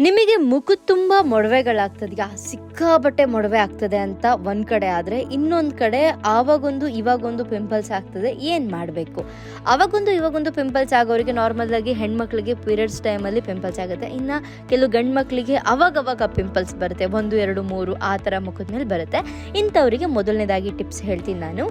ನಿಮಗೆ ಮುಖ ತುಂಬ ಮೊಡವೆಗಳಾಗ್ತದೆ. ಸಿಕ್ಕಾಬಟ್ಟೆ ಮೊಡವೆ ಆಗ್ತದೆ ಅಂತ ಒಂದ್ ಕಡೆ ಆದ್ರೆ, ಇನ್ನೊಂದ್ ಕಡೆ ಆವಾಗೊಂದು ಇವಾಗೊಂದು ಪಿಂಪಲ್ಸ್ ಆಗ್ತದೆ, ಏನ್ ಮಾಡಬೇಕು? ಅವಾಗೊಂದು ಇವಾಗೊಂದು ಪಿಂಪಲ್ಸ್ ಆಗೋರಿಗೆ ನಾರ್ಮಲ್ ಆಗಿ ಹೆಣ್ಮಕ್ಳಿಗೆ ಪೀರಿಯಡ್ಸ್ ಟೈಮಲ್ಲಿ ಪಿಂಪಲ್ಸ್ ಆಗುತ್ತೆ. ಇನ್ನ ಕೆಲವು ಗಂಡು ಮಕ್ಕಳಿಗೆ ಅವಾಗವಾಗ ಅವಾಗ ಪಿಂಪಲ್ಸ್ ಬರುತ್ತೆ. ಒಂದು, ಎರಡು, ಮೂರು ಆ ಥರ ಮುಖದ ಮೇಲೆ ಬರುತ್ತೆ. ಇಂಥವರಿಗೆ ಮೊದಲನೇದಾಗಿ ಟಿಪ್ಸ್ ಹೇಳ್ತೀನಿ ನಾನು.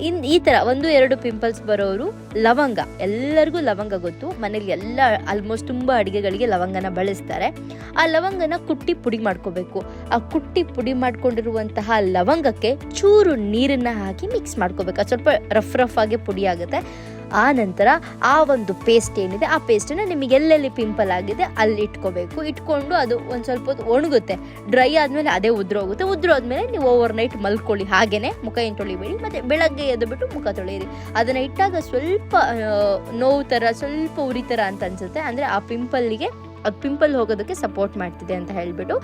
ಇನ್ ಈ ಥರ ಒಂದು, ಎರಡು ಪಿಂಪಲ್ಸ್ ಬರೋರು ಲವಂಗ. ಎಲ್ಲರಿಗೂ ಲವಂಗ ಗೊತ್ತು. ಮನೇಲಿ ಎಲ್ಲ ಆಲ್ಮೋಸ್ಟ್ ತುಂಬ ಅಡುಗೆಗಳಿಗೆ ಲವಂಗನ ಬಳಸ್ತಾರೆ. ಆ ಲವಂಗನ ಕುಟ್ಟಿ ಪುಡಿ ಮಾಡ್ಕೋಬೇಕು. ಆ ಕುಟ್ಟಿ ಪುಡಿ ಮಾಡ್ಕೊಂಡಿರುವಂತಹ ಲವಂಗಕ್ಕೆ ಚೂರು ನೀರನ್ನ ಹಾಕಿ ಮಿಕ್ಸ್ ಮಾಡ್ಕೋಬೇಕು. ಸ್ವಲ್ಪ ರಫ್ ರಫ್ ಆಗಿ ಪುಡಿ ಆಗುತ್ತೆ. ಆ ನಂತರ ಆ ಒಂದು ಪೇಸ್ಟ್ ಏನಿದೆ, ಆ ಪೇಸ್ಟನ್ನ ನಿಮಗೆ ಎಲ್ಲೆಲ್ಲಿ ಪಿಂಪಲ್ ಆಗಿದೆ ಅಲ್ಲಿ ಇಟ್ಕೋಬೇಕು. ಇಟ್ಕೊಂಡು ಅದು ಒಂದು ಸ್ವಲ್ಪ ಒಣಗುತ್ತೆ. ಡ್ರೈ ಆದಮೇಲೆ ಅದೇ ಉದ್ರೋಗುತ್ತೆ ಉದ್ರೋದ್ಮೇಲೆ ನೀವು ಓವರ್ ನೈಟ್ ಮಲ್ಕೊಳ್ಳಿ. ಹಾಗೇ ಮುಖ ಏನು ತೊಳಿಬೇಡಿ, ಮತ್ತು ಬೆಳಗ್ಗೆ ಎದ್ದುಬಿಟ್ಟು ಮುಖ ತೊಳೆಯಿರಿ. ಅದನ್ನ ಇಟ್ಟಾಗ ಸ್ವಲ್ಪ ನೋವು ಥರ ಸ್ವಲ್ಪ ಉರಿ ಥರ ಅಂತ ಅನಿಸುತ್ತೆ. ಅಂದರೆ ಆ ಪಿಂಪಲ್ಗೆ ಅದು ಪಿಂಪಲ್ ಹೋಗೋದಕ್ಕೆ ಸಪೋರ್ಟ್ ಮಾಡ್ತಿದೆ ಅಂತ ಹೇಳ್ಬಿಟ್ಟು.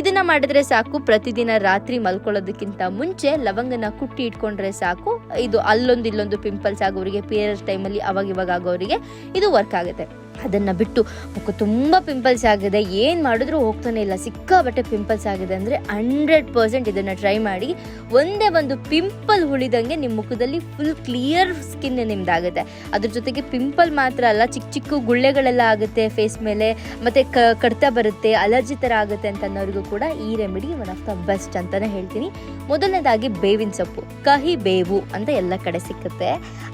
ಇದನ್ನು ಮಾಡಿದ್ರೆ ಸಾಕು, ಪ್ರತಿದಿನ ರಾತ್ರಿ ಮಲ್ಕೊಳ್ಳೋದಕ್ಕಿಂತ ಮುಂಚೆ ಲವಂಗನ ಕುಟ್ಟಿ ಇಟ್ಕೊಂಡ್ರೆ ಸಾಕು. ಇದು ಅಲ್ಲೊಂದು ಇಲ್ಲೊಂದು ಪಿಂಪಲ್ಸ್ ಆಗೋರಿಗೆ ಪೀರಿಯಡ್ಸ್ ಟೈಮಲ್ಲಿ ಅವಾಗ ಇವಾಗ ಆಗೋರಿಗೆ ಇದು ವರ್ಕ್ ಆಗುತ್ತೆ. ಅದನ್ನ ಬಿಟ್ಟು ಮುಖ ತುಂಬ ಪಿಂಪಲ್ಸ್ ಆಗಿದೆ. ಏನು ಮಾಡಿದ್ರೂ ಹೋಗ್ತಾನೆ ಇಲ್ಲ. ಸಿಕ್ಕಾಬಟ್ಟೆ ಪಿಂಪಲ್ಸ್ ಆಗಿದೆ ಅಂದರೆ ಹಂಡ್ರೆಡ್ ಪರ್ಸೆಂಟ್ ಇದನ್ನು ಟ್ರೈ ಮಾಡಿ ಒಂದೇ ಒಂದು ಪಿಂಪಲ್ ಉಳಿದಂಗೆ ನಿಮ್ಮ ಮುಖದಲ್ಲಿ ಫುಲ್ ಕ್ಲಿಯರ್ ಸ್ಕಿನ್ ನಿಮ್ಮದಾಗುತ್ತೆ ಅದ್ರ ಜೊತೆಗೆ ಪಿಂಪಲ್ ಮಾತ್ರ ಅಲ್ಲ, ಚಿಕ್ಕ ಚಿಕ್ಕ ಗುಳ್ಳೆಗಳೆಲ್ಲ ಆಗುತ್ತೆ ಫೇಸ್ ಮೇಲೆ, ಮತ್ತು ಕ, ಕಡ್ತ ಬರುತ್ತೆ ಅಲರ್ಜಿ ಥರ ಆಗುತ್ತೆ ಅಂತ ಅನ್ನೋರಿಗೂ ಕೂಡ ಈ remedy one of the best ಅಂತಲೇ ಹೇಳ್ತೀನಿ. ಮೊದಲನೇದಾಗಿ ಬೇವಿನ ಸೊಪ್ಪು. ಕಹಿ ಬೇವು ಅಂತ ಎಲ್ಲ ಕಡೆ ಸಿಕ್ಕುತ್ತೆ.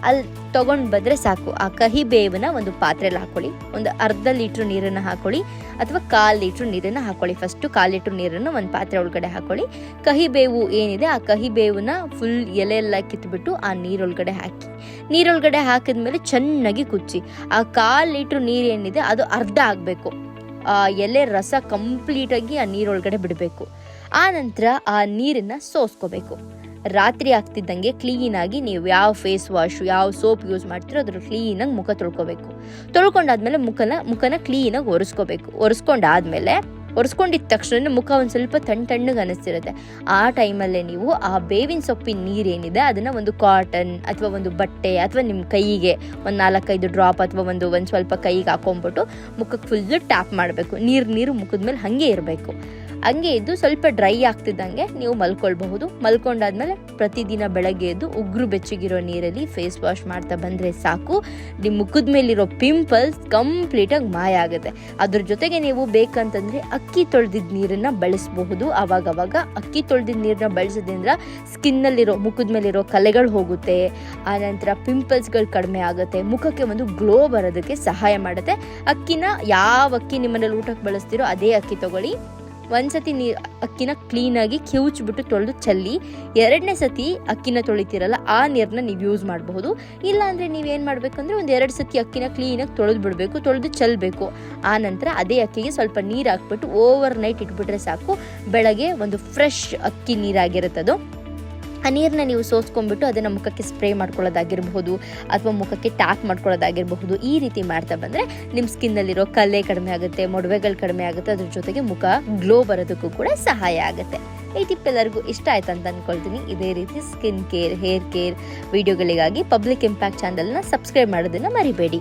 ಅಲ್ಲಿ ತೊಗೊಂಡು ಬಂದರೆ ಸಾಕು. ಆ ಕಹಿ ಬೇವನ್ನ ಒಂದು ಪಾತ್ರೆಯಲ್ಲಿ ಹಾಕೊಳ್ಳಿ. ಒಂದು ಅರ್ಧ ಲೀಟ್ರ್ ನೀರನ್ನು ಹಾಕೊಳ್ಳಿ ಅಥವಾ ಕಾಲು ಲೀಟ್ರ್ ನೀರನ್ನು ಹಾಕೊಳ್ಳಿ. ಫಸ್ಟು ಕಾಲು ಲೀಟ್ರ್ ನೀರನ್ನು ಒಂದು ಪಾತ್ರೆ ಒಳಗಡೆ ಹಾಕೊಳ್ಳಿ. ಕಹಿ ಬೇವು ಏನಿದೆ ಆ ಕಹಿ ಬೇವನ್ನ ಫುಲ್ ಎಲೆ ಎಲ್ಲ ಕಿತ್ಬಿಟ್ಟು ಆ ನೀರೊಳಗಡೆ ಹಾಕಿ. ನೀರೊಳಗಡೆ ಹಾಕಿದ್ಮೇಲೆ ಚೆನ್ನಾಗಿ ಕುಚ್ಚಿ ಆ ಕಾಲು ಲೀಟ್ರ್ ನೀರು ಏನಿದೆ ಅದು ಅರ್ಧ ಆಗಬೇಕು. ಆ ಎಲೆ ರಸ ಕಂಪ್ಲೀಟಾಗಿ ಆ ನೀರೊಳಗಡೆ ಬಿಡಬೇಕು. ಆ ನಂತರ ಆ ನೀರನ್ನು ಸೋಸ್ಕೋಬೇಕು. ರಾತ್ರಿ ಆಗ್ತಿದ್ದಂಗೆ ಕ್ಲೀನಾಗಿ ನೀವು ಯಾವ ಫೇಸ್ ವಾಶ್ ಯಾವ ಸೋಪ್ ಯೂಸ್ ಮಾಡ್ತೀರೋ ಅದ್ರ ಕ್ಲೀನಾಗಿ ಮುಖ ತೊಳ್ಕೊಬೇಕು. ತೊಳ್ಕೊಂಡಾದ್ಮೇಲೆ ಮುಖನ ಮುಖನ ಕ್ಲೀನಾಗಿ ಒರೆಸ್ಕೋಬೇಕು. ಒರೆಸ್ಕೊಂಡಾದ್ಮೇಲೆ ಒರೆಸ್ಕೊಂಡಿದ್ದ ತಕ್ಷಣ ಮುಖ ಒಂದು ಸ್ವಲ್ಪ ತಣ್ಣ ತಣ್ಣಗೆ ಅನಿಸ್ತಿರುತ್ತೆ. ಆ ಟೈಮಲ್ಲೇ ನೀವು ಆ ಬೇವಿನ ಸೊಪ್ಪಿನ ನೀರೇನಿದೆ ಅದನ್ನು ಒಂದು ಕಾಟನ್ ಅಥವಾ ಒಂದು ಬಟ್ಟೆ ಅಥವಾ ನಿಮ್ಮ ಕೈಗೆ ಒಂದು ನಾಲ್ಕೈದು ಡ್ರಾಪ್ ಅಥವಾ ಒಂದು ಒಂದು ಸ್ವಲ್ಪ ಕೈಗೆ ಹಾಕೊಂಡ್ಬಿಟ್ಟು ಮುಖಕ್ಕೆ ಫುಲ್ಲು ಟ್ಯಾಪ್ ಮಾಡಬೇಕು. ನೀರು ನೀರು ಮುಖದ ಮೇಲೆ ಹಾಗೆ ಇರಬೇಕು. ಹಂಗೆ ಇದ್ದು ಸ್ವಲ್ಪ ಡ್ರೈ ಆಗ್ತಿದ್ದಂಗೆ ನೀವು ಮಲ್ಕೊಳ್ಬಹುದು. ಮಲ್ಕೊಂಡಾದ್ಮೇಲೆ ಪ್ರತಿದಿನ ಬೆಳಗ್ಗೆ ಎದ್ದು ಉಗುರು ಬೆಚ್ಚಗಿರೋ ನೀರಲ್ಲಿ ಫೇಸ್ ವಾಶ್ ಮಾಡ್ತಾ ಬಂದರೆ ಸಾಕು. ನಿಮ್ಮ ಮುಖದ ಮೇಲಿರೋ ಪಿಂಪಲ್ಸ್ ಕಂಪ್ಲೀಟಾಗಿ ಮಾಯ ಆಗುತ್ತೆ. ಅದ್ರ ಜೊತೆಗೆ ನೀವು ಬೇಕಂತಂದರೆ ಅಕ್ಕಿ ತೊಳೆದಿದ್ದ ನೀರನ್ನು ಬಳಸಬಹುದು. ಆವಾಗವಾಗ ಅಕ್ಕಿ ತೊಳೆದಿದ್ದ ನೀರನ್ನ ಬಳಸೋದ್ರಿಂದ ಸ್ಕಿನ್ನಲ್ಲಿರೋ, ಮುಖದ ಮೇಲಿರೋ ಕಲೆಗಳು ಹೋಗುತ್ತೆ. ಆನಂತರ ಪಿಂಪಲ್ಸ್ಗಳು ಕಡಿಮೆ ಆಗುತ್ತೆ. ಮುಖಕ್ಕೆ ಒಂದು ಗ್ಲೋ ಬರೋದಕ್ಕೆ ಸಹಾಯ ಮಾಡುತ್ತೆ. ಅಕ್ಕಿನ ಯಾವ ಅಕ್ಕಿ ನಿಮ್ಮನೇಲಿ ಊಟಕ್ಕೆ ಬಳಸ್ತೀರೋ ಅದೇ ಅಕ್ಕಿ ತಗೊಳ್ಳಿ. ಒಂದ್ಸತಿ ನೀ ಅಕ್ಕಿನ ಕ್ಲೀನಾಗಿ ಕಿವುಚ್ಬಿಟ್ಟು ತೊಳೆದು ಚೆಲ್ಲಿ, ಎರಡನೇ ಸತಿ ಅಕ್ಕಿನ ತೊಳಿತೀರಲ್ಲ, ಆ ನೀರನ್ನ ನೀವು ಯೂಸ್ ಮಾಡಬಹುದು. ಇಲ್ಲಾಂದರೆ ನೀವೇನು ಮಾಡಬೇಕಂದ್ರೆ ಒಂದು ಎರಡು ಸತಿ ಅಕ್ಕಿನ ಕ್ಲೀನಾಗಿ ತೊಳೆದು ಬಿಡಬೇಕು, ತೊಳೆದು ಚೆಲ್ಲಬೇಕು ಆ ನಂತರ ಅದೇ ಅಕ್ಕಿಗೆ ಸ್ವಲ್ಪ ನೀರು ಹಾಕ್ಬಿಟ್ಟು ಓವರ್ ನೈಟ್ ಇಟ್ಬಿಟ್ರೆ ಸಾಕು. ಬೆಳಗ್ಗೆ ಒಂದು ಫ್ರೆಶ್ ಅಕ್ಕಿ ನೀರಾಗಿರುತ್ತದು. ಆ ನೀರನ್ನ ನೀವು ಸೋಸ್ಕೊಂಡ್ಬಿಟ್ಟು ಅದನ್ನು ಮುಖಕ್ಕೆ ಸ್ಪ್ರೇ ಮಾಡ್ಕೊಳ್ಳೋದಾಗಿರಬಹುದು ಅಥವಾ ಮುಖಕ್ಕೆ ಟ್ಯಾಪ್ ಮಾಡ್ಕೊಳ್ಳೋದಾಗಿರಬಹುದು, ಈ ರೀತಿ ಮಾಡ್ತಾ ಬಂದರೆ ನಿಮ್ಮ ಸ್ಕಿನ್ನಲ್ಲಿರೋ ಕಲೆ ಕಡಿಮೆ ಆಗುತ್ತೆ, ಮೊಡವೆಗಳು ಕಡಿಮೆ ಆಗುತ್ತೆ, ಅದ್ರ ಜೊತೆಗೆ ಮುಖ ಗ್ಲೋ ಬರೋದಕ್ಕೂ ಕೂಡ ಸಹಾಯ ಆಗುತ್ತೆ. ಈ ಟಿಪ್ ಎಲ್ಲರಿಗೂ ಇಷ್ಟ ಆಯ್ತು ಅಂತ ಅಂದ್ಕೊಳ್ತೀನಿ ಇದೇ ರೀತಿ ಸ್ಕಿನ್ ಕೇರ್, ಹೇರ್ ಕೇರ್ ವಿಡಿಯೋಗಳಿಗಾಗಿ ಪಬ್ಲಿಕ್ ಇಂಪ್ಯಾಕ್ಟ್ ಚಾನಲ್ನ ಸಬ್ಸ್ಕ್ರೈಬ್ ಮಾಡೋದನ್ನ ಮರಿಬೇಡಿ.